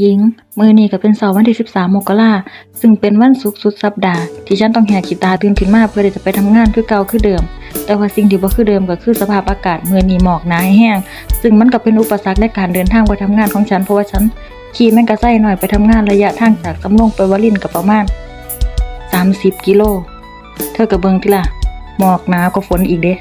หญิง มือนี้ก็เป็นเสาร์วันที่ 13 มกราซึ่งเป็นวันศุกร์สุดสัปดาห์ ที่ฉันต้องแหกขีตาตื่นขึ้นมาเพื่อจะไปทำงานคือเก่าคือเดิม แต่ว่าสิ่งที่บ่คือเดิมก็คือสภาพอากาศมือนี้หมอกหนาแห้ง ซึ่งมันก็เป็นอุปสรรคในการเดินทางไปทำงานของฉันเพราะว่าฉันขี่แม่งกระไส้หน่อยไปทำงานระยะทางจากสำโรงไปวลินทร์ก็ประมาณ 30 กิโล เธอก็เบิ่งติล่ะ หมอกหนาวก็ฝนอีกเด้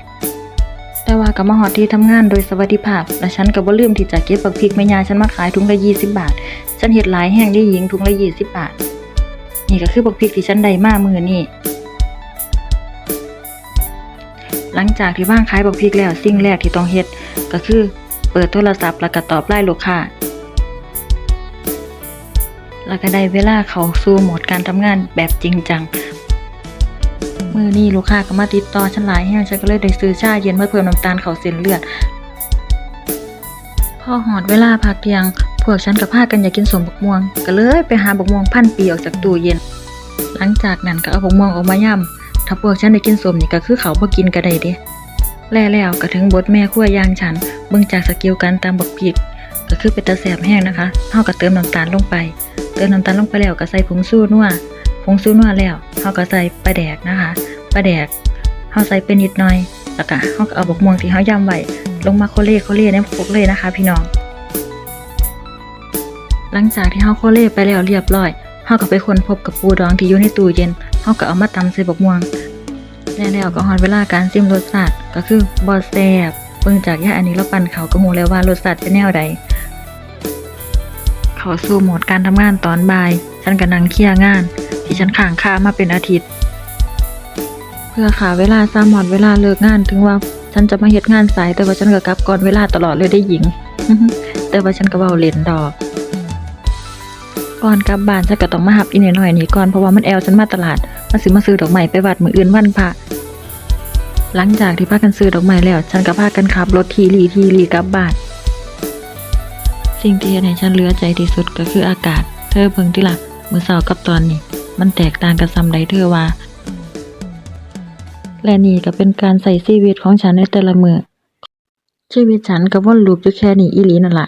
แต่ว่าก็มาฮอดที่ทำงานโดยสวัสดิภาพ และฉันก็บ่ลืมที่จะเก็บบักพริกแม่ยายฉันมาขายถุงละ20บบาท ฉันเฮ็ดหลายแห้งได้หญิงถุงละ20บบาท นี่ก็คือบักพริกที่ฉันได้มามือนี้หลังจากที่ว่างขายบักพริกแล้วสิ่งแรกที่ต้องเฮ็ด ก็คือ เปิดโทรศัพท์แล้วก็ตอบไลน์ลูกค้าแล้วก็ได้เวลาเขาสู่โหมดการทำงานแบบจริงจัง มือนี้ลูกค้าก็มาติดต่อฉันหลายแห้งฉันก็เลยได้ซื้อชาเย็นมาเพิ่มน้ำตาลเข้าเส้นเลือดพอหอดเวลาพักเที่ยง พวกฉันกับพากันอยากกินสมบกม่วง ก็เลยไปหาบกม่วงพันปีออกจากตู้เย็น หลังจากนั้นก็เอาบกม่วงออกมาย่ำถ้าพวกฉันได้กินสมนี่ก็คือเขาบ่กินก็ได้เด้แล่แล้วก็ถึงบทแม่ขั้วยางฉันเบิ่งจากสกิลการตำบักพริกก็คือเป็นตะแสบแห้งนะคะเฮาก็เติมน้ำตาลลงไป เติมน้ำตาลลงไปแล้วก็ใส่ผงซูนัวผงซูนัวแล้วเฮาก็ใส่ปลาแดกนะคะ ปลาแดกเฮาใส่ไปนิดหน่อยแล้วก็เฮาก็เอาบักม่วงที่เฮาย่ำไว้ลงมาโคเล่โคเล่ในพกเลยนะคะ พี่น้อง หลังจากที่เฮาโคเล่ไปแล้วเรียบร้อยเฮาก็ไปค้นพบกับปูดองที่อยู่ในตู้เย็นเฮาก็เอามาตำใส่บักม่วงแล้วก็ฮอดเวลาการซิมรสชาติก็คือบ่แซบเบิ่งจากยาอันนี้เราปั่นเขาก็ฮู้แล้วว่ารสชาติเป็นแนวใดเขาสู่โหมดการทำงานตอนบ่าย ฉันก็นั่งเคลียร์งาน ที่ฉันค้างคามาเป็นอาทิตย์ พื่อขาเวลาซ้ำหมดเวลาเลิกงาน ถึงว่าฉันจะมาเฮ็ดงานสายแต่ว่าฉันก็กลับก่อนเวลาตลอดเลยได้หญิง แต่ว่าฉันก็เว้าเล่นดอกก่อนกลับบ้านฉันก็ต้องมาหับอีนหน่อยนี่ก่อนเพราะว่ามันแอลฉันมาตลาดมาซื้อมาซื้อดอกไม้ไปวัดมืออื่นวันพระหลังจากที่พากันซื้อดอกไม้แล้ว ฉันก็พากันขับรถทีรีทีรีกลับบ้านสิ่งที่เฮ็ดให้ฉันเหลือใจที่สุดก็คืออากาศ เธอเบิ่งติล่ะมือเช้ากับตอนนี้ มันแตกต่างกันซ้ำใดเธอว่า และนี่ก็เป็นการใส่ชีวิตของฉันในแต่ละมือชีวิตฉันก็วนลูปอยู่แค่นี้อีหลีนั่นล่ะ